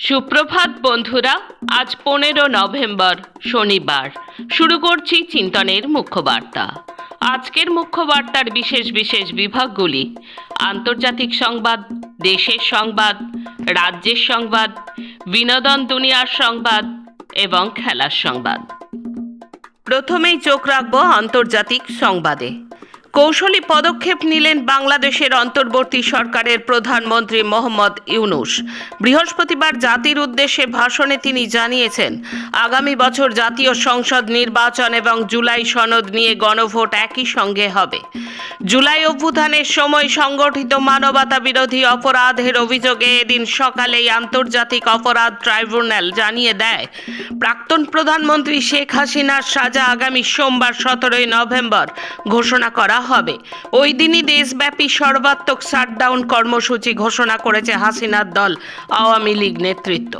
সুপ্রভাত বন্ধুরা, আজ পনেরো নভেম্বর, শনিবার। শুরু করছি চিন্তনের মুখ্য বার্তা আজকের মুখ্য বার্তার বিশেষ বিশেষ বিভাগগুলি, আন্তর্জাতিক সংবাদ, দেশের সংবাদ, রাজ্যের সংবাদ, বিনোদন দুনিয়ার সংবাদ এবং খেলার সংবাদ। প্রথমেই চোখ রাখব আন্তর্জাতিক সংবাদে। কৌশলী পদক্ষেপ নিলেন বাংলাদেশের অন্তর্বর্তী সরকারের প্রধানমন্ত্রী মোহাম্মদ ইউনুস। বৃহস্পতিবার জাতির উদ্দেশ্যে ভাষণে তিনি জানিয়েছেন, আগামী বছর জাতীয় সংসদ নির্বাচন এবং জুলাই সনদ নিয়ে গণভোট একই সঙ্গে হবে। জুলাই অভ্যুত্থানের সময় সংগঠিত মানবতা বিরোধী অপরাধের অভিযোগে এদিন সকালেই আন্তর্জাতিক অপরাধ ট্রাইব্যুনাল জানিয়ে দেয়, প্রাক্তন প্রধানমন্ত্রী শেখ হাসিনার সাজা আগামী সোমবার সতেরোই নভেম্বর ঘোষণা করা হবে। ওই দিনই দেশব্যাপী সর্বাত্মক শাটডাউন কর্মসূচি ঘোষণা করেছে হাসিনার দল আওয়ামী লীগ নেতৃত্ব।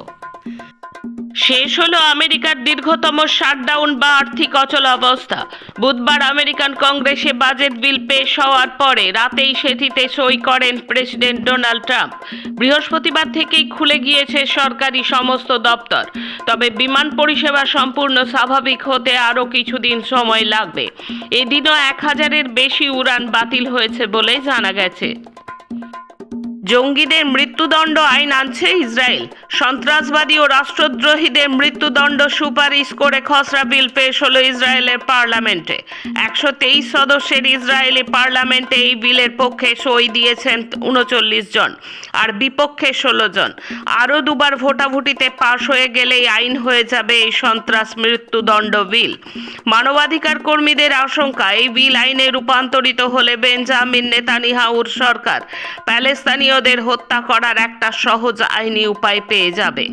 শেষ হলো আমেরিকার দীর্ঘতম শাটডাউন বা আর্থিক অচল অবস্থা। বুধবার আমেরিকান কংগ্রেসে বাজেট বিল পেশ হওয়ার পরে রাতেই সেটিতে সই করেন প্রেসিডেন্ট ডোনাল্ড ট্রাম্প। বৃহস্পতিবার থেকেই খুলে গিয়েছে সরকারি সমস্ত দপ্তর। তবে বিমান পরিষেবা সম্পূর্ণ স্বাভাবিক হতে আরও কিছুদিন সময় লাগবে। এদিনও এক হাজারের বেশি উড়ান বাতিল হয়েছে বলে জানা গেছে। জঙ্গিদের মৃত্যুদণ্ড আইন আনছে ইসরায়েল। সন্ত্রাসবাদী ও রাষ্ট্রদ্রোহীদের মৃত্যুদণ্ড সুপারিশ করে খসড়া বিল পেশ হলো ইসরায়েলের পার্লামেন্টে। একশো তেইশ সদস্যের ইসরায়েলি পার্লামেন্টে এই বিলের পক্ষে সই দিয়েছেন উনচল্লিশ জন, আর বিপক্ষে ষোলো জন। আরও দুবার ভোটাভুটিতে পাশ হয়ে গেলেই আইন হয়ে যাবে এই সন্ত্রাস মৃত্যুদণ্ড বিল। মানবাধিকার কর্মীদের আশঙ্কা, এই বিল আইনে রূপান্তরিত হলে বেঞ্জামিন নেতানিহাউর সরকার প্যালেস্তানীয়দের হত্যা করার একটা সহজ আইনি উপায় পেয়ে যাবে।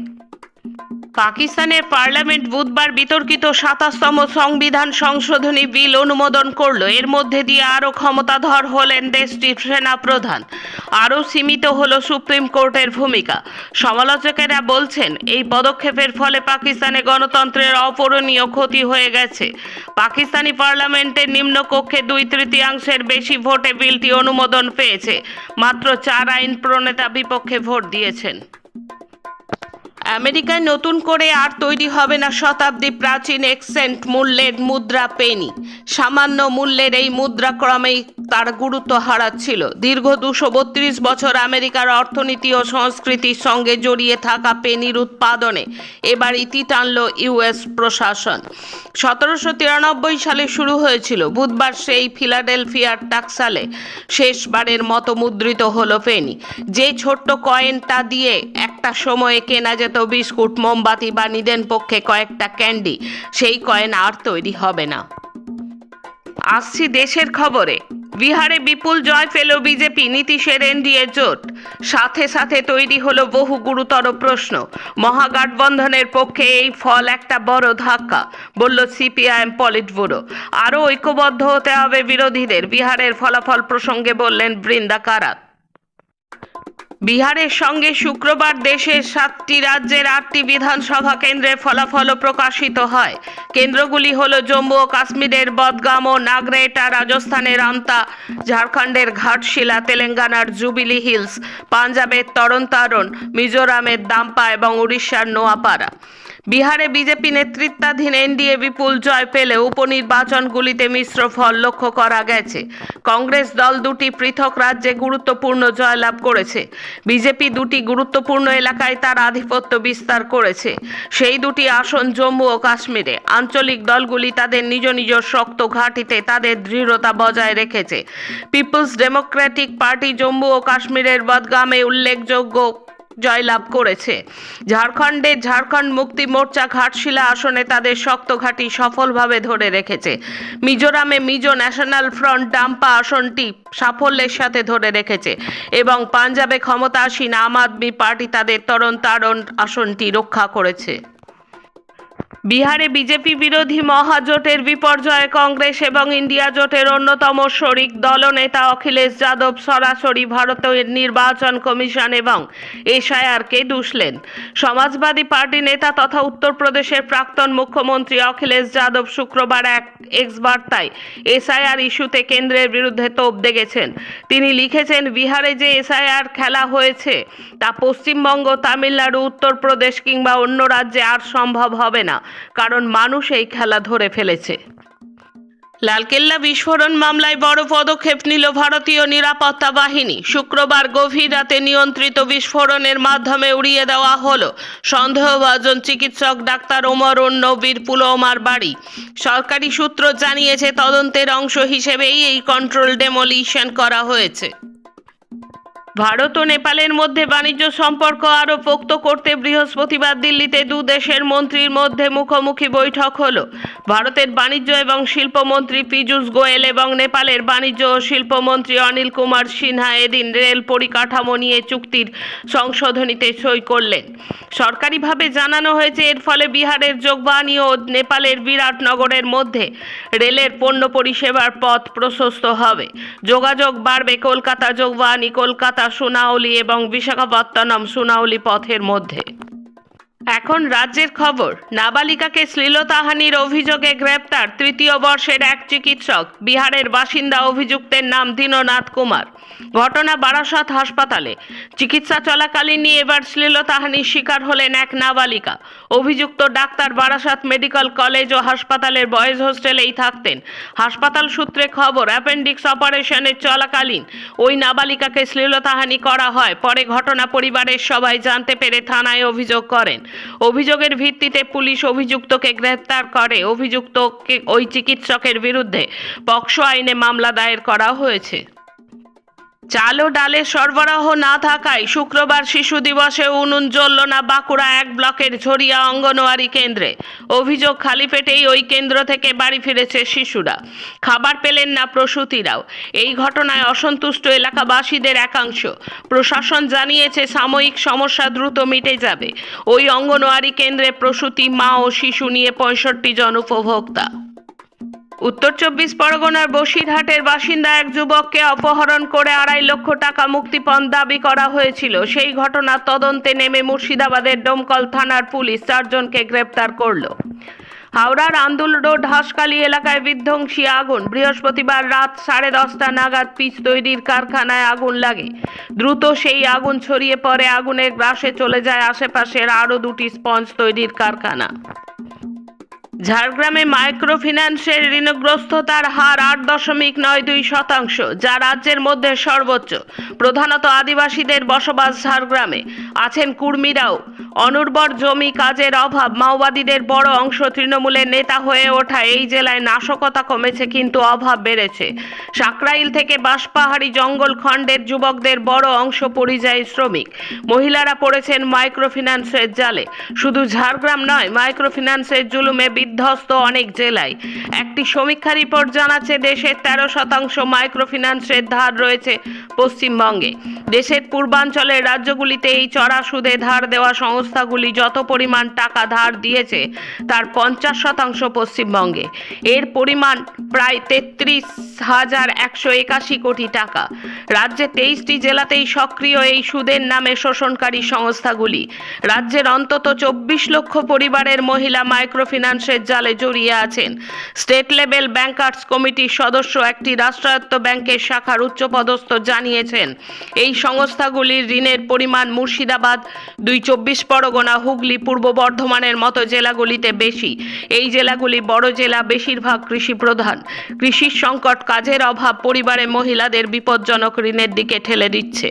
পাকিস্তানের পার্লামেন্ট বুধবার বিতর্কিত সাতাশতম সংবিধান সংশোধনী বিল অনুমোদন করল। এর মধ্যে দিয়ে আরও ক্ষমতাধর হলেন দেশটির সেনাপ্রধান। আরও সীমিত হল সুপ্রিম কোর্টের ভূমিকা। সমালোচকেরা বলছেন, এই পদক্ষেপের ফলে পাকিস্তানে গণতন্ত্রের অপূরণীয় ক্ষতি হয়ে গেছে। পাকিস্তানি পার্লামেন্টের নিম্নকক্ষে দুই তৃতীয়াংশের বেশি ভোটে বিলটি অনুমোদন পেয়েছে। মাত্র চার আইন প্রণেতা বিপক্ষে ভোট দিয়েছেন। আমেরিকায় নতুন করে আর তৈরি হবে না শতাব্দী প্রাচীন এক্সেন্ট মূল্যের মুদ্রা পেনি। সামান্য মূল্যের এই মুদ্রা ক্রমেই তার গুরুত্ব হারাচ্ছিল। দীর্ঘ দুশো বত্রিশ বছর আমেরিকার অর্থনীতি ও সংস্কৃতির সঙ্গে জড়িয়ে থাকা পেনির উৎপাদনে এবার ইতি টানল ইউএস প্রশাসন। সতেরোশো তিরানব্বই সালে শুরু হয়েছিল। বুধবার সেই ফিলাডেলফিয়ার টাকসালে শেষবারের মতো মুদ্রিত হলো পেনি। যে ছোট্ট কয়েনটা দিয়ে একটা সময়ে কেনা যেত বিস্কুট, মোমবাতি বা নিদেন পক্ষে কয়েকটা ক্যান্ডি, সেই কয়েন আর তৈরি হবে না। আসছি দেশের খবরে। বিহারে বিপুল জয় ফেল বিজেপি, নীতিশের এনডিএ জোট। সাথে সাথে তৈরি হলো বহু গুরুতর প্রশ্ন। মহাগঠবন্ধনের পক্ষে এই ফল একটা বড় ধাক্কা, বলল সিপিআইএম পলিট ব্যুরো আরও ঐক্যবদ্ধ হতে হবে বিরোধীদের। বিহারের ফলাফল প্রসঙ্গে বললেন বৃন্দা কারাত। বিহারের সঙ্গে শুক্রবার দেশের সাতটি রাজ্যের আটটি বিধানসভা কেন্দ্রের ফলাফলও প্রকাশিত হয়। কেন্দ্রগুলি হল জম্মু ও কাশ্মীরের বদগাম ও নাগরেটা রাজস্থানের আমতা, ঝাড়খণ্ডের ঘাটশিলা, তেলেঙ্গানার জুবিলি হিলস, পাঞ্জাবের তরণ তারণ মিজোরামের দাম্পা এবং উড়িষ্যার নোয়াপাড়া। বিহারে বিজেপি নেতৃত্বাধীন এনডিএ বিপুল জয় পেলে উপনির্বাচনগুলিতে মিশ্র ফল লক্ষ্য করা গেছে। কংগ্রেস দল দুটি পৃথক রাজ্যে গুরুত্বপূর্ণ জয়লাভ করেছে। বিজেপি দুটি গুরুত্বপূর্ণ এলাকায় তার আধিপত্য বিস্তার করেছে। সেই দুটি আসন জম্মু ও কাশ্মীরে। আঞ্চলিক দলগুলি তাদের নিজ নিজ শক্ত ঘাঁটিতে তাদের দৃঢ়তা বজায় রেখেছে। পিপলস ডেমোক্রেটিক পার্টি জম্মু ও কাশ্মীরের বদগামে উল্লেখযোগ্য জয়লাভ করেছে। ঝাড়খণ্ডে ঝাড়খণ্ড মুক্তি মোর্চা ঘাটশিলা আসনে তাদের শক্ত ঘাঁটি সফলভাবে ধরে রেখেছে। মিজোরামে মিজো ন্যাশনাল ফ্রন্ট ডাম্পা আসনটি সাফল্যের সাথে ধরে রেখেছে এবং পাঞ্জাবে ক্ষমতাসীন আম আদমি পার্টি তাদের তরণ তারণ আসনটি রক্ষা করেছে। বিহারে বিজেপি বিরোধী মহাজোটের বিপর্যয়ে কংগ্রেস এবং ইন্ডিয়া জোটের অন্যতম শরিক দলনেতা অখিলেশ যাদব সরাসরি ভারতের নির্বাচন কমিশন এবং এসআইআরকে দুষলেন। সমাজবাদী পার্টি নেতা তথা উত্তরপ্রদেশের প্রাক্তন মুখ্যমন্ত্রী অখিলেশ যাদব শুক্রবার এক এক্স বার্তায় এসআইআর ইস্যুতে কেন্দ্রের বিরুদ্ধে তোপ দেগেছেন। তিনি লিখেছেন, বিহারে যে এসআইআর খেলা হয়েছে, তা পশ্চিমবঙ্গ, তামিলনাড়ু, উত্তরপ্রদেশ কিংবা অন্য রাজ্যে আর সম্ভব হবে না। কারণ মানুষ এই খেলা ধরে ফেলেছে। লালকেল্লা বিস্ফোরণ মামলায় বড় পদক্ষেপ নিল ভারতীয় নিরাপত্তা বাহিনী। শুক্রবার গভীর রাতে নিয়ন্ত্রিত বিস্ফোরণের মাধ্যমে উড়িয়ে দেওয়া হলো সন্দেহভাজন চিকিৎসক ডাক্তার ওমর নবীর পুলওমার বাড়ি। সরকারি সূত্র জানিয়েছে, তদন্তের অংশ হিসেবেই এই কন্ট্রোল ডেমোলিশন করা হয়েছে। ভারত ও নেপালের মধ্যে বাণিজ্য সম্পর্ক আরও পোক্ত করতে বৃহস্পতিবার দিল্লিতে দু দেশের মন্ত্রীর মধ্যে মুখোমুখি বৈঠক হলো। ভারতের বাণিজ্য এবং শিল্পমন্ত্রী পীযূষ গোয়েল এবং নেপালের বাণিজ্য ও শিল্পমন্ত্রী অনিল কুমার সিনহা এদিন রেল পরিকাঠামো নিয়ে চুক্তির সংশোধনীতে সই করলেন। সরকারিভাবে জানানো হয়েছে, এর ফলে বিহারের যোগবাণী ও নেপালের বিরাটনগরের মধ্যে রেলের পণ্য পরিষেবার পথ প্রশস্ত হবে। যোগাযোগ বাড়বে কলকাতা যোগবাণী, কলকাতা সোনাউলি এবং বিশাখাপত্তনম সোনাউলি পথের মধ্যে। এখন রাজ্যের খবর, নাবালিকাকে শ্লীলতাহানির অভিযোগে গ্রেপ্তার তৃতীয় বর্ষের এক চিকিৎসক, বিহারের বাসিন্দা অভিযুক্তের নাম দীননাথ কুমার। ঘটনা বারাসাত হাসপাতালে। চিকিৎসা চলাকালীনই এবার শ্লীলতাহানির শিকার হলেন এক নাবালিকা। অভিযুক্ত ডাক্তার বারাসাত মেডিকেল কলেজ ও হাসপাতালের বয়েজ হোস্টেলেই থাকতেন। হাসপাতাল সূত্রে খবর, অ্যাপেন্ডিক্স অপারেশনের চলাকালীন ওই নাবালিকাকে শ্লীলতাহানি করা হয়। পরে ঘটনা পরিবারের সবাই জানতে পেরে থানায় অভিযোগ করেন। অভিযোগের ভিত্তিতে পুলিশ অভিযুক্তকে গ্রেফতার করে। অভিযুক্তকে ওই চিকিৎসকের বিরুদ্ধে পক্সো আইনে মামলা দায়ের করা হয়েছে। চাল ও ডালের সরবরাহ না থাকায় শুক্রবার শিশু দিবসে উনুন জ্বলল না বাঁকুড়া এক ব্লকের ঝরিয়া অঙ্গনওয়াড়ি কেন্দ্রে। অভিযোগ খালি পেটেই ওই কেন্দ্র থেকে বাড়ি ফিরেছে শিশুরা। খাবার পেলেন না প্রসূতিরাও। এই ঘটনায় অসন্তুষ্ট এলাকাবাসীদের একাংশ। প্রশাসন জানিয়েছে সাময়িক সমস্যা দ্রুত মিটে যাবে। ওই অঙ্গনওয়াড়ি কেন্দ্রে প্রসূতি, মা ও শিশু নিয়ে পঁয়ষট্টি জন উপভোক্তা। উত্তর চব্বিশ পরগনার বসিরহাটের বাসিন্দা এক যুবককে অপহরণ করে আড়াই লক্ষ টাকা মুক্তিপণ দাবি করা হয়েছিল। সেই ঘটনার তদন্তে নেমে মুর্শিদাবাদের ডোমকল থানার পুলিশ চারজনকে গ্রেপ্তার করল। হাওড়ার আন্দুল রোড হাসকালি এলাকায় বিধ্বংসী আগুন। বৃহস্পতিবার রাত সাড়ে দশটা নাগাদ পিচ তৈরির কারখানায় আগুন লাগে। দ্রুত সেই আগুন ছড়িয়ে পড়ে, আগুনের গ্রাসে চলে যায় আশেপাশের আরও দুটি স্পঞ্জ তৈরির কারখানা। ঝাড়গ্রামে মাইক্রোফিন্যান্সের ঋণগ্রস্ততার হার আট দশমিক নয় দুই শতাংশ, যা রাজ্যের মধ্যে সর্বোচ্চ। প্রধানত আদিবাসীদের বসবাস ঝাড়গ্রামে। আছেন কুর্মীরাও। অনুর্বর জমি, কাজের অভাব, মাওবাদীদের বড় অংশ তৃণমূলের নেতা হয়ে ওঠা এই জেলায় নাশকতা কমেছে কিন্তু অভাব বেড়েছে। সাকরাইল থেকে বাঁশপাহাড়ি জঙ্গল খণ্ডের যুবকদের বড় অংশ পরিযায়ী শ্রমিক। মহিলারা পড়েছেন মাইক্রো ফিন্যান্সের জালে। শুধু ঝাড়গ্রাম নয় মাইক্রো ফিন্যান্সের জুলুমে বিধ্বস্ত অনেক জেলায়। একটি সমীক্ষা রিপোর্ট জানাচ্ছে, দেশের তেরো শতাংশ মাইক্রো ফিন্যান্সের ধার রয়েছে পশ্চিমবঙ্গে। দেশের পূর্বাঞ্চলের রাজ্যগুলিতে এই চড়া সুদে ধার দেওয়া সংস্থাগুলি যত পরিমাণ টাকা ধার দিয়েছে, তার পঞ্চাশ শতাংশ পশ্চিমবঙ্গে। এর পরিমাণ প্রায় তেত্রিশ হাজার একশো একাশি কোটি টাকা। রাজ্যে তেইশটি জেলাতেই সক্রিয় এই সুদের নামে শোষণকারী সংস্থাগুলি। রাজ্যের অন্তত চব্বিশ লক্ষ পরিবারের মহিলা মাইক্রোফিন্যান্সের জালে জড়িয়ে আছেন। স্টেট লেভেল ব্যাংকার্স কমিটির সদস্য একটি রাষ্ট্রায়ত্ত ব্যাংকের শাখার উচ্চপদস্থ জানিয়েছেন, এই সংস্থাগুলির ঋণের পরিমাণ মুর্শিদাবাদ, দুই চব্বিশ পরগনা, হুগলি, পূর্ব বর্ধমানের মতো জেলাগুলিতে বেশি। এই জেলাগুলি বড় জেলা, বেশিরভাগ কৃষি প্রধান কৃষির সংকট, কাজের অভাব পরিবারে মহিলাদের বিপজ্জনক ঋণের দিকে ঠেলে দিচ্ছে।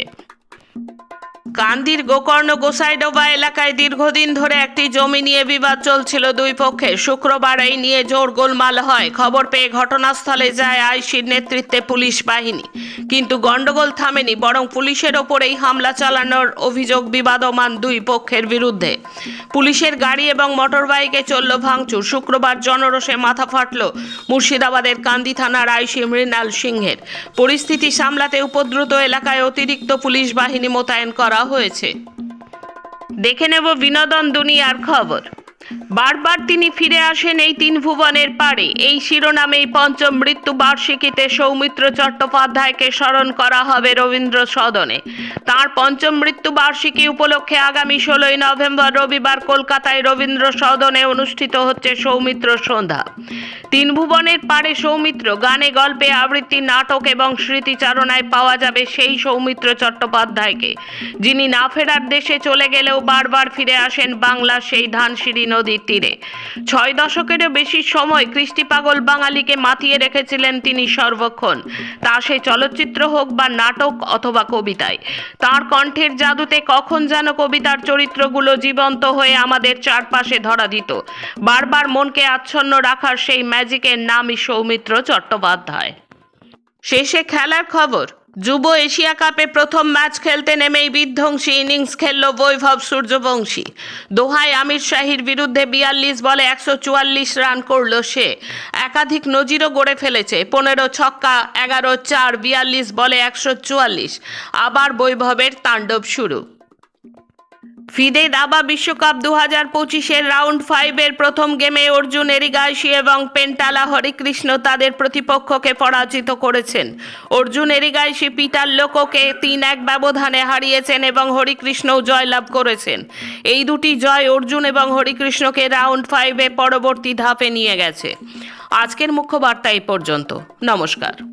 কান্দির গোকর্ণ গোসাইডোবা এলাকায় দীর্ঘদিন ধরে একটি জমি নিয়ে বিবাদ চলছিল দুই পক্ষে। শুক্রবার এই নিয়ে জোর গোলমাল হয়। খবর পেয়ে ঘটনাস্থলে যায় আইসির নেতৃত্বে পুলিশ বাহিনী। কিন্তু গন্ডগোল থামেনি, বরং পুলিশের ওপরেই হামলা চালানোর অভিযোগ বিবাদমান দুই পক্ষের বিরুদ্ধে। পুলিশের গাড়ি এবং মোটরবাইকে চলল ভাঙচুর। শুক্রবার জনরোষে মাথা ফাটল মুর্শিদাবাদের কান্দি থানার আইসি মৃণাল সিংহের। পরিস্থিতি সামলাতে উপদ্রুত এলাকায় অতিরিক্ত পুলিশ বাহিনী মোতায়েন করা হয়েছে। দেখে নেব বিনোদন দুনিয়ার খবর। বারবার তিনি ফিরে আসেন এই তিন ভুবনের পারে এই শিরোনামেই পঞ্চম মৃত্যু বার্ষিকীতে সৌমিত্র চট্টোপাধ্যায়কে স্মরণ করা হবে রবীন্দ্র সদনে। তার পঞ্চম মৃত্যু বার্ষিকী উপলক্ষে আগামী ষোলোই নভেম্বর রবিবার কলকাতায় রবীন্দ্র সদনে অনুষ্ঠিত হচ্ছে সৌমিত্র সন্ধ্যা। তিন ভুবনের পারে সৌমিত্র গানে, গল্পে, আবৃত্তি, নাটক এবং স্মৃতিচারণায় পাওয়া যাবে সেই সৌমিত্র চট্টোপাধ্যায়কে। যিনি না ফেরার দেশে চলে গেলেও বারবার ফিরে আসেন বাংলার সেই ধানসিঁড়ি নদীর তীরে। ছয় দশকেরও বেশি সময় কৃষ্টি পাগল বাঙালিকে মাতিয়ে রেখেছিলেন তিনি সর্বক্ষণ। তা সে চলচ্চিত্র হোক বা নাটক অথবা কবিতায়। তার কণ্ঠের জাদুতে কখন যেন কবিতার চরিত্রগুলো জীবন্ত হয়ে আমাদের চারপাশে ধরা দিত। বারবার মনকে আচ্ছন্ন রাখার সেই ম্যাজিকের নামই সৌমিত্র চট্টোপাধ্যায়। শেষে খেলার খবর। যুব এশিয়া কাপে প্রথম ম্যাচ খেলতে নেমেই বিধ্বংসী ইনিংস খেলল বৈভব সূর্যবংশী। দোহায় আমির শাহির বিরুদ্ধে বিয়াল্লিশ বলে একশো চুয়াল্লিশ রান করল সে। একাধিক নজিরও গড়ে ফেলেছে। পনেরো ছক্কা, এগারো চার, বিয়াল্লিশ বলে একশো চুয়াল্লিশ। আবার বৈভবের তাণ্ডব শুরু। ফিদে দাবা বিশ্বকাপ দু হাজার পঁচিশের রাউন্ড ফাইভের প্রথম গেমে অর্জুন এরিগাইশি এবং পেন্টালা হরিকৃষ্ণ তাদের প্রতিপক্ষকে পরাজিত করেছেন। অর্জুন এরিগাইশি পিটার লোককে তিন এক ব্যবধানে হারিয়েছেন এবং হরিকৃষ্ণও জয়লাভ করেছেন। এই দুটি জয় অর্জুন এবং হরিকৃষ্ণকে রাউন্ড ফাইভে পরবর্তী ধাপে নিয়ে গেছে। আজকের মুখ্য বার্তা এই পর্যন্ত। নমস্কার।